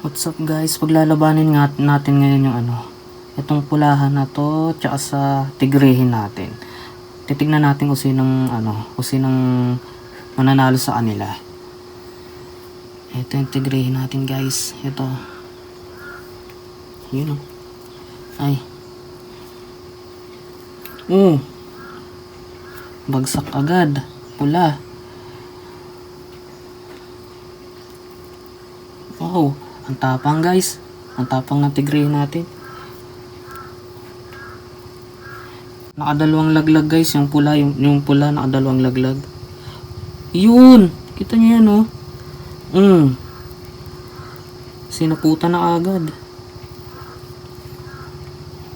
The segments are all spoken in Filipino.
What's up guys? Paglalabanin nga natin ngayon yung ano, itong pulahan na to, tsaka sa tigrehin natin. Titignan natin kung sinong ano, kung sinong mananalo sa kanila. Ito yung tigrehin natin guys. Ito. Yun oh. Ay. Oh. Bagsak agad. Pula. Wow, ang tapang guys. Ang tapang ng tigre natin. Nakadalawang laglag guys, yung pula, yung, yung pula nakadalawang laglag. Yun! Kita niyo yan oh. Mm. Sinaputa na agad.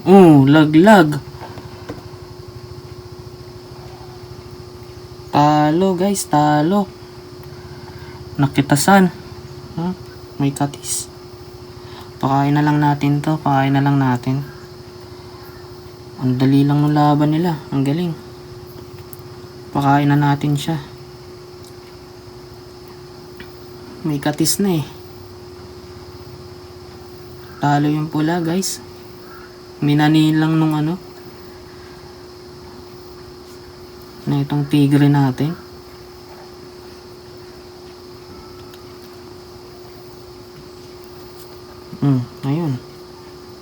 Oh, laglag. Talo guys, talo. Nakitasan. Huh? May katis. Pakain na lang natin to. Pakain na lang natin. Ang dali lang ng laban nila. Ang galing. Pakain na natin siya. May katis na eh. Talo yung pula guys. Minanin lang nung ano. Na itong tigre natin. Hmm, ayun.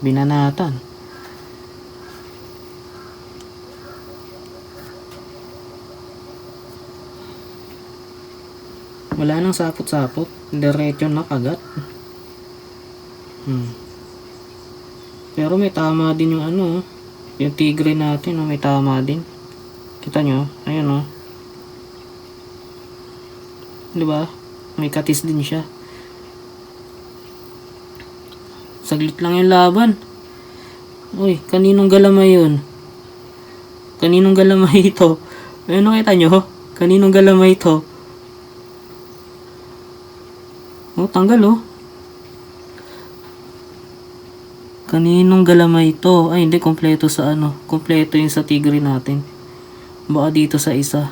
Binanatan. Wala nang sapot-sapot. Diretso na kagat. Hmm. Pero may tama din yung ano. oh. Yung tigre natin, oh, may tama din. Kita nyo? Ayun, oh. Di ba? May katis din siya. Saglit lang yung laban. Uy, kaninong galamay yun? Kaninong galamay ito? Ayun, nakita nyo? Kaninong galamay ito? Oh, tanggal oh. Kaninong galamay ito? Ay, hindi. Kompleto sa ano. Kompleto yung sa tigre natin. Baka dito sa isa.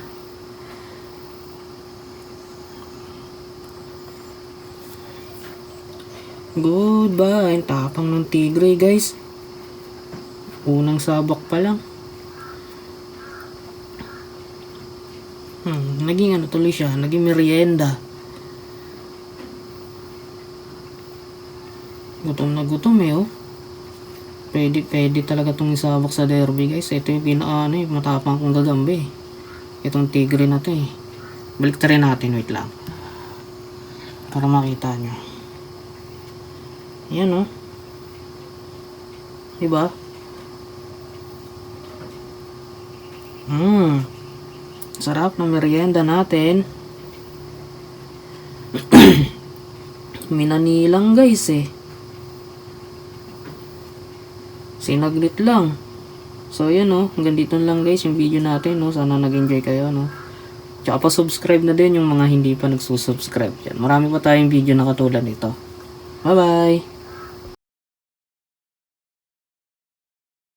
Goodbye. Ang tapang ng tigre, guys. Unang sabak pa lang. Hmm, naging ano tuloy siya. Naging merienda. Gutom na gutom eh, oh. Pwede, pwede talaga itong isabak sa derby, guys. Ito yung pinaka, ano, eh, matapang kong gagambi. Itong tigre na to, eh. Balik natin, wait lang. Para makita nyo. Yan, oh. Diba? Hmm. Sarap ng merienda natin. Minanilang guys eh. Sinaglit lang. So yan oh, hanggang dito lang guys yung video natin no. Sana nag-enjoy kayo no. Tsaka pa-subscribe na din yung mga hindi pa nagsusubscribe dyan. Marami pa tayong video na katulad nito. Bye bye!